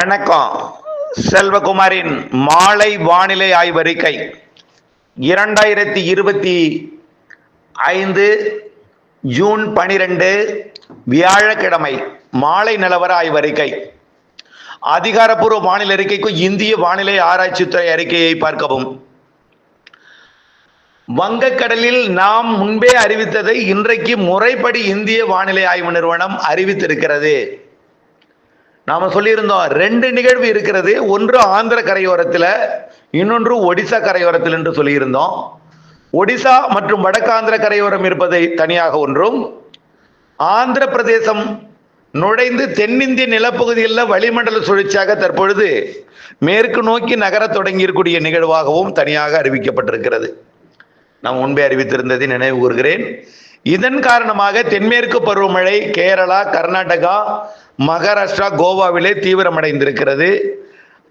வணக்கம். செல்வகுமாரின் மாலை வானிலை ஆய்வறிக்கை இரண்டாயிரத்தி இருபத்தி ஐந்து ஜூன் பனிரெண்டு வியாழக்கிழமை மாலை நிலவர ஆய்வறிக்கை அதிகாரப்பூர்வ வானிலை அறிக்கைக்கு இந்திய வானிலை ஆராய்ச்சித்துறை அறிக்கையை பார்க்கவும். வங்கக்கடலில் நாம் முன்பே அறிவித்ததை இன்றைக்கு முறைப்படி இந்திய வானிலை ஆய்வு நிறுவனம் அறிவித்திருக்கிறது. நாம சொல்லியிருந்தோம் ரெண்டு நிகழ்வு இருக்கிறது. ஒன்று ஆந்திர கரையோரத்தில் இன்னொன்று ஒடிசா கரையோரத்தில் என்று சொல்லியிருந்தோம். ஒடிசா மற்றும் வடக்காந்திர கரையோரம் இருப்பதை தனியாக ஒன்றும். ஆந்திர பிரதேசம் நுழைந்து தென்னிந்திய நிலப்பகுதிகளில் வளிமண்டல சுழற்சியாக தற்பொழுது மேற்கு நோக்கி நகரத் தொடங்கியிருக்கூடிய நிகழ்வாகவும் தனியாக அறிவிக்கப்பட்டிருக்கிறது. நான் முன்பே அறிவித்திருந்ததை நினைவு கூறுகிறேன். இதன் காரணமாக தென்மேற்கு பருவமழை கேரளா கர்நாடகா மகாராஷ்டிரா கோவாவிலே தீவிரமடைந்திருக்கிறது.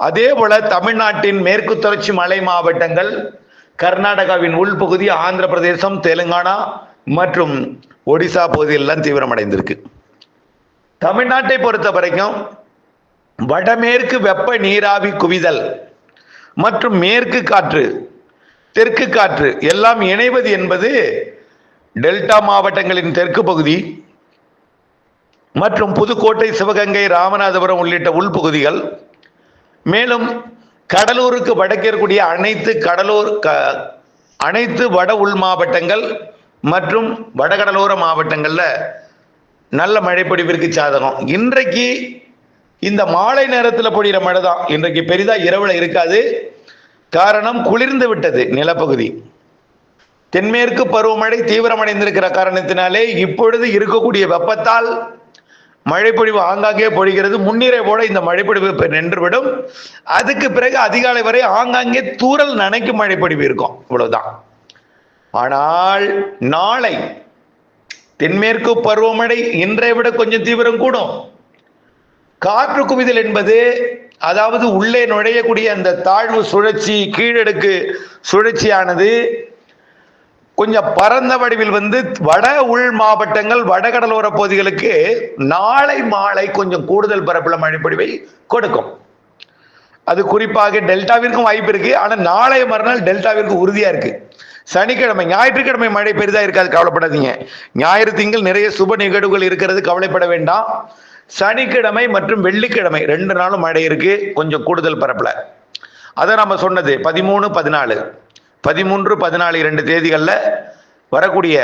அதே போல தமிழ்நாட்டின் மேற்கு தொடர்ச்சி மலை மாவட்டங்கள் கர்நாடகாவின் உள்பகுதி ஆந்திர பிரதேசம் தெலுங்கானா மற்றும் ஒடிசா பகுதியெல்லாம் தீவிரமடைந்திருக்கு. தமிழ்நாட்டை பொறுத்த வரைக்கும் வடமேற்கு வெப்ப நீராவி குவிதல் மற்றும் மேற்கு காற்று தெற்கு காற்று எல்லாம் இணைவது என்பது டெல்டா மாவட்டங்களின் தெற்கு பகுதி மற்றும் புதுக்கோட்டை சிவகங்கை ராமநாதபுரம் உள்ளிட்ட உள்பகுதிகள். மேலும் கடலூருக்கு வடக்கே இருக்கக்கூடிய அனைத்து கடலூர் க அனைத்து வட உள் மாவட்டங்கள் மற்றும் வடகடலோர மாவட்டங்களில் நல்ல மழைப்பொடிவிற்கு சாதகம். இன்றைக்கு இந்த மாலை நேரத்தில் பொழிகிற மழை தான். இன்றைக்கு பெரிதாக இரவில் இருக்காது. காரணம் குளிர்ந்து விட்டது நிலப்பகுதி. தென்மேற்கு பருவமழை தீவிரமடைந்திருக்கிற காரணத்தினாலே இப்பொழுது இருக்கக்கூடிய வெப்பத்தால் மழைப்பொழிவு ஆங்காங்கே பொழிகிறது. முன்னிறைவோட இந்த மழைப்பொழிவு நின்றுவிடும். அதுக்கு பிறகு அதிகாலை வரை ஆங்காங்கே தூறல் நனைக்கும் மழைப்பொழிவு இருக்கும். இவ்வளவுதான். ஆனால் நாளை தென்மேற்கு பருவமழை இன்றை விட கொஞ்சம் தீவிரம் கூடும். காற்று குவிதல் என்பது அதாவது உள்ளே நுழையக்கூடிய அந்த தாழ்வு சுழற்சி கீழடுக்கு சுழற்சியானது கொஞ்சம் பரந்த வடிவில் வந்து வட உள் மாவட்டங்கள் வடகடலோர பகுதிகளுக்கு நாளை மாலை கொஞ்சம் கூடுதல் பரப்புல மழைப்பொழிவை கொடுக்கும். அது குறிப்பாக டெல்டாவிற்கும் வாய்ப்பு இருக்கு. ஆனா நாளை மறுநாள் டெல்டாவிற்கு உறுதியா இருக்கு. சனிக்கிழமை ஞாயிற்றுக்கிழமை மழை பெரிதா இருக்காது கவலைப்படாதீங்க. ஞாயிறு திங்கள் நிறைய சுப நிகழ்வுகள் இருக்கிறது கவலைப்பட வேண்டாம். சனிக்கிழமை மற்றும் வெள்ளிக்கிழமை ரெண்டு நாளும் மழை இருக்கு கொஞ்சம் கூடுதல் பரப்புல. அதை நம்ம சொன்னது பதிமூணு பதினாலு. பதிமூன்று பதினாலு இரண்டு தேதிகளில் வரக்கூடிய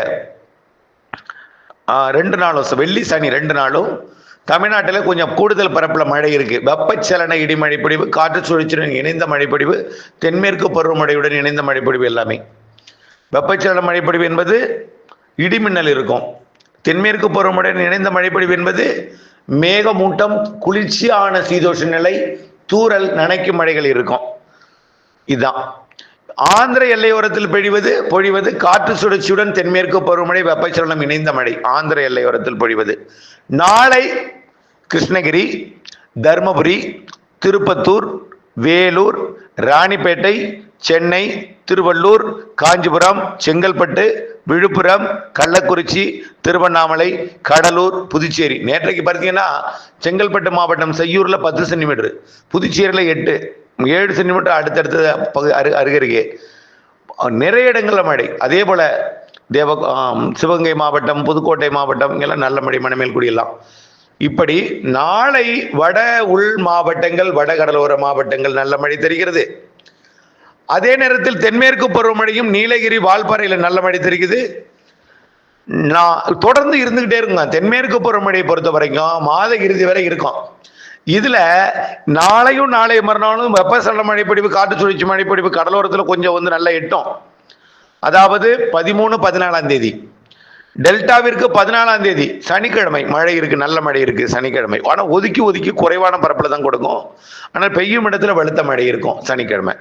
ரெண்டு நாளும் வெள்ளி சனி ரெண்டு நாளும் தமிழ்நாட்டில் கொஞ்சம் கூடுதல் பரப்பில் மழை இருக்கு. வெப்பச்சலன இடிமழை பொழிவு காற்று சுழற்சியுடன் இணைந்த மழைப்பொழிவு தென்மேற்கு பருவமழையுடன் இணைந்த மழைப்பொழிவு எல்லாமே. வெப்பச்சலன மழைப்பொழிவு என்பது இடிமின்னல் இருக்கும். தென்மேற்கு பருவமழையுடன் இணைந்த மழைப்பொழிவு என்பது மேகமூட்டம் குளிர்ச்சியான சீதோஷ நிலை தூறல் நனைக்கும் மழைகள் இருக்கும். இதுதான். ஆந்திர எல்லையோரத்தில் பொழிவது பொழிவது காற்று சுழற்சியுடன் தென்மேற்கு பருவமழை வெப்பச்சலனம் இணைந்த மழை. ஆந்திர எல்லையோரத்தில் பொழிவது. நாளை கிருஷ்ணகிரி தருமபுரி திருப்பத்தூர் வேலூர் ராணிப்பேட்டை சென்னை திருவள்ளூர் காஞ்சிபுரம் செங்கல்பட்டு விழுப்புரம் கள்ளக்குறிச்சி திருவண்ணாமலை கடலூர் புதுச்சேரி. நேற்றைக்கு பார்த்தீங்கன்னா செங்கல்பட்டு மாவட்டம் செய்யூரில் பத்து சென்டிமீட்டர் புதுச்சேரியில் எட்டு. ஏழு சென்டிமீட்டர் அடுத்தடுத்த பகு அரு அருகருகே. நிறைய இடங்களில் மழை. அதே போல் தேவ சிவகங்கை மாவட்டம் புதுக்கோட்டை மாவட்டம் இங்கெல்லாம் நல்ல மழை மணமேல்குடியெல்லாம் இப்படி நாளை வட உள் மாவட்டங்கள் வட கடலோர மாவட்டங்கள் நல்ல மழை தெரிகிறது. அதே நேரத்தில் தென்மேற்கு பருவமழையும் நீலகிரி வால்பாறையில் நல்ல மழை தெரிகிறது. நான் தொடர்ந்து இருந்துகிட்டே இருக்குங்க. தென்மேற்கு பருவமழையை பொறுத்த வரைக்கும் மாத இறுதி வரை இருக்கும். இதுல நாளையும் நாளை மறுநாளும் வெப்பசலன மழைப்பொழிவு காற்று சுழற்சி மழைப்பொழிவு கடலோரத்தில் கொஞ்சம் வந்து நல்லா எட்டும். அதாவது பதிமூணு பதினாலாம் தேதி. டெல்டாவிற்கு பதினாலாம் தேதி. சனிக்கிழமை. மழை இருக்கு நல்ல மழை இருக்கு சனிக்கிழமை. ஆனால் ஒதுக்கி ஒதுக்கி குறைவான பரப்பில் தான் கொடுக்கும். ஆனால் பெய்யும் இடத்துல வெளுத்த மழை இருக்கும் சனிக்கிழமை.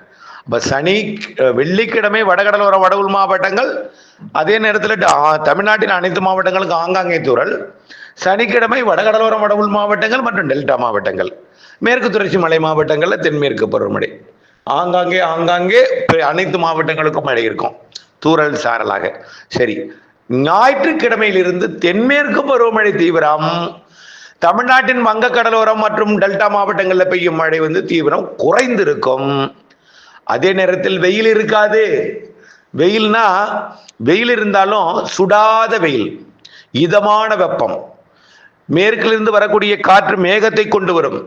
அப்போ சனி வெள்ளிக்கிழமை வடகடலோர வட மாவட்டங்கள் அதே நேரத்தில் ட- தமிழ்நாட்டின் அனைத்து மாவட்டங்களுக்கும் ஆங்காங்கே தூரல் சனிக்கிழமை வடகடலோர வட உள் மாவட்டங்கள் மற்றும் டெல்டா மாவட்டங்கள். மேற்கு தொடர்ச்சி மலை மாவட்டங்களில் தென்மேற்கு பருவமழை. ஆங்காங்கே ஆங்காங்கே பெ- அனைத்து மாவட்டங்களுக்கும் மழை இருக்கும். தூரல் சாரலாக. சரி ஞாயிற்றுக்கிழமையிலிருந்து தென்மேற்கு பருவமழை தீவிரம். தமிழ்நாட்டின் வங்கக்கடலோரம் மற்றும் டெல்டா மாவட்டங்களில் பெய்யும் மழை வந்து தீவிரம் குறைந்திருக்கும். அதே நேரத்தில் வெயில் இருக்காது. வெயில்னா வெயில் இருந்தாலும் சுடாத வெயில். இதமான வெப்பம். மேற்கிலிருந்து வரக்கூடிய காற்று மேகத்தை கொண்டு வரும்.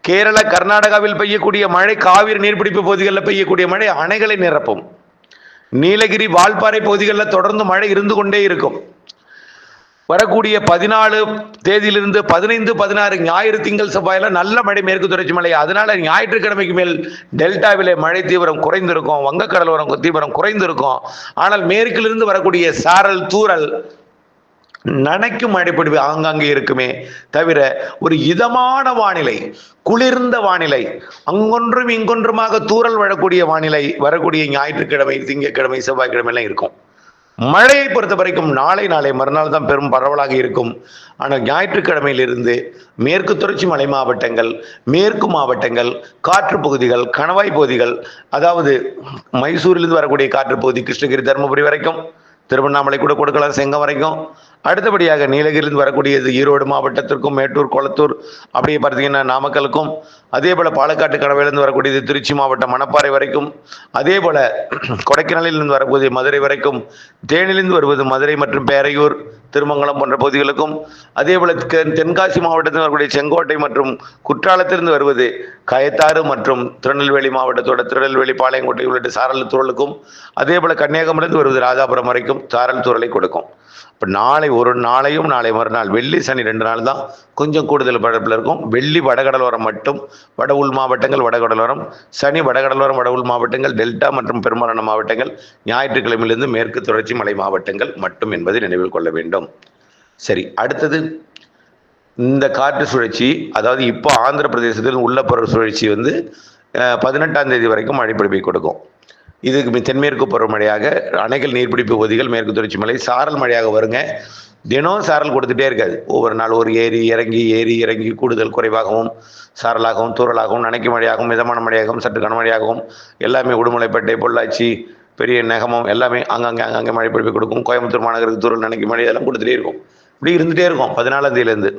கேரள கர்நாடகாவில் பெய்யக்கூடிய மழை காவிரி நீர்பிடிப்பு பகுதிகளில் பெய்யக்கூடிய மழை அணைகளை நிரப்பும். நீலகிரி வால்பாறை பகுதிகளில் தொடர்ந்து மழை இருந்து கொண்டே இருக்கும். வரக்கூடிய பதினாலு தேதியிலிருந்து பதினைந்து பதினாறு ஞாயிறு திங்கள் செவ்வாயில் நல்ல மழை மேற்கு தொடர்ச்சி மழை. அதனால ஞாயிற்றுக்கிழமைக்கு மேல் டெல்டாவிலே மழை தீவிரம் குறைந்திருக்கும். வங்கக்கடலோரம் தீவிரம் குறைந்திருக்கும். ஆனால் மேற்கிலிருந்து வரக்கூடிய சாரல் தூரல் நனைக்கும் அடிப்படை ஆங்காங்கே இருக்குமே தவிர ஒரு இதமான வானிலை குளிர்ந்த வானிலை அங்கொன்றும் இங்கொன்றுமாக தூறல் வரக்கூடிய வானிலை வரக்கூடிய ஞாயிற்றுக்கிழமை திங்கட்கிழமை செவ்வாய்க்கிழமை இருக்கும். மழையை பொறுத்த வரைக்கும் நாளை நாளை மறுநாள் தான் பெரும் பரவலாக இருக்கும். ஆனால் ஞாயிற்றுக்கிழமையிலிருந்து மேற்கு தொடர்ச்சி மலை மாவட்டங்கள் மேற்கு மாவட்டங்கள் காற்று பகுதிகள் கணவாய் பகுதிகள் அதாவது மைசூரிலிருந்து வரக்கூடிய காற்று பகுதி கிருஷ்ணகிரி தருமபுரி வரைக்கும் திருவண்ணாமலை கூட கொடுக்கலாம் செங்கம் வரைக்கும். அடுத்தபடியாக நீலகிரிலிருந்து வரக்கூடியது ஈரோடு மாவட்டத்திற்கும் மேட்டூர் கொளத்தூர் அப்படியே பார்த்தீங்கன்னா நாமக்கலுக்கும். அதே போல் பாலக்காட்டு கடவையிலிருந்து வரக்கூடியது திருச்சி மாவட்டம் மணப்பாறை வரைக்கும். அதே போல் கொடைக்கானலிலிருந்து வரக்கூடிய மதுரை வரைக்கும். தேனிலிருந்து வருவது மதுரை மற்றும் பேரையூர். திருமங்கலம் போன்ற பகுதிகளுக்கும் அதே போல தென்- தென்காசி மாவட்டத்தில் வரக்கூடிய செங்கோட்டை மற்றும் குற்றாலத்திலிருந்து வருவது கயத்தாறு மற்றும் திருநெல்வேலி மாவட்டத்தோட திருநெல்வேலி பாளையங்கோட்டை உள்ளிட்ட சாரல் துறலுக்கும் அதே போல கன்னியாகுமரியிலிருந்து வருவது ராதாபுரம் வரைக்கும் சாரல் துறலை கொடுக்கும். இப்போ நாளை ஒரு நாளையும் நாளை மறுநாள் வெள்ளி சனி ரெண்டு நாள் தான் கொஞ்சம் கூடுதல் பரப்பில் இருக்கும். வெள்ளி வடகடலோரம் மட்டும் வட உள் மாவட்டங்கள் வடகடலோரம் சனி வடகடலோரம் வட உள் மாவட்டங்கள் டெல்டா மற்றும் பெரும்பாலான மாவட்டங்கள் ஞாயிற்றுக்கிழமையிலிருந்து மேற்கு தொடர்ச்சி மலை மாவட்டங்கள் மட்டும் என்பதை நினைவில் கொள்ள வேண்டும். சரி அடுத்தது இந்த காற்று சுழற்சி அதாவது இப்போ ஆந்திர பிரதேசத்தில் உள்ள பருவ சுழற்சி வந்து பதினெட்டாம் தேதி வரைக்கும் மழைப்பிடிப்பை கொடுக்கும். இதுக்கு தென்மேற்கு பருவமழையாக அணைகள் நீர்பிடிப்பு பகுதிகள் மேற்கு தொடர்ச்சி மலை சாரல் மழையாக வருங்க. தினம் சாரல் கொடுத்துட்டே இருக்காது. ஒவ்வொரு நாள் ஒரு ஏரி இறங்கி ஏரி இறங்கி கூடுதல் குறைவாகவும் சாரலாகவும் தூரலாகவும் நனைக்கு மழையாகவும் மிதமான மழையாகவும் சற்று கனமழையாகவும் எல்லாமே உடுமலைப்பேட்டை பொள்ளாச்சி பெரிய நகமும் எல்லாமே அங்கங்கே அங்கங்கே மழை பிடிப்பு கொடுக்கும். கோயம்புத்தூர் மாநகருக்கு தூரல் நினைக்கும் மழை இதெல்லாம் கொடுத்துட்டே இருக்கும். இப்படி இருந்துகிட்டே இருக்கும் பதினாலாம் தேதியிலேருந்து.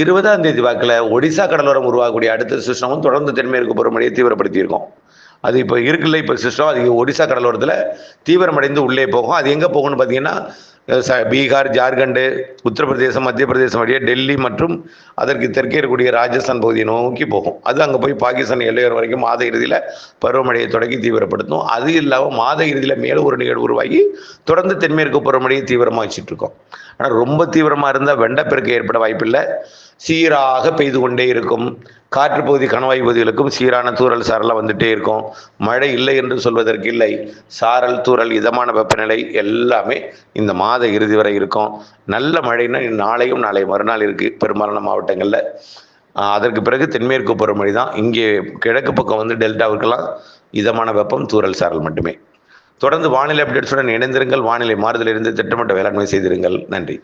இருபதாம் தேதி வாக்கில் ஒடிசா கடலோரம் உருவாகக்கூடிய அடுத்த சிஸ்டமும் தொடர்ந்து தென்மேற்கு பருவமழையை தீவிரப்படுத்தியிருக்கும். அது இப்போ இருக்குல்ல இப்போ சிஸ்டம் அது ஒடிசா கடலோரத்தில் தீவிரமடைந்து உள்ளே போகும். அது எங்கே போகும்னு பார்த்தீங்கன்னா பீகார் ஜார்க்கண்டு உத்தரப்பிரதேசம் மத்திய பிரதேசம் வழியாக டெல்லி மற்றும் அதற்கு தெற்கே இருக்கக்கூடிய ராஜஸ்தான் பகுதியை நோக்கி போகும். அது அங்கே போய் பாகிஸ்தான் எல்லையோர் வரைக்கும் மாத இறுதியில் பருவமழையை தொடங்கி தீவிரப்படுத்தும். அது இல்லாமல் மாத இறுதியில் மேலும் ஒரு நிகழ்வு உருவாகி தொடர்ந்து தென்மேற்கு பருவமழையை தீவிரமாக வச்சுட்டு இருக்கோம். ஆனால் ரொம்ப தீவிரமாக இருந்தால் வெண்டப்பெருக்கு ஏற்பட வாய்ப்பில்லை. சீராக பெய்து கொண்டே இருக்கும். காற்று பகுதி கணவாய் பகுதிகளுக்கும் சீரான தூறல் சாரலாக வந்துட்டே இருக்கும். மழை இல்லை என்று சொல்வதற்கு இல்லை. சாரல் தூறல் இதமான வெப்பநிலை எல்லாமே இந்த மாத இறுதி வரை இருக்கும். நல்ல மழைன்னா நாளையும் நாளை மறுநாள் இருக்கு பெரும்பாலான மாவட்டங்களில். அதற்கு பிறகு தென்மேற்கு பருவமழை தான். இங்கே கிழக்கு பக்கம் வந்து டெல்டாவுக்கெல்லாம் இதமான வெப்பம் தூறல் சாரல் மட்டுமே. தொடர்ந்து வானிலை அப்டேட்ஸுடன் இணைந்திருங்கள். வானிலை மாறுதலிருந்து திட்டமிட்ட வேளாண்மை செய்திருங்கள். நன்றி.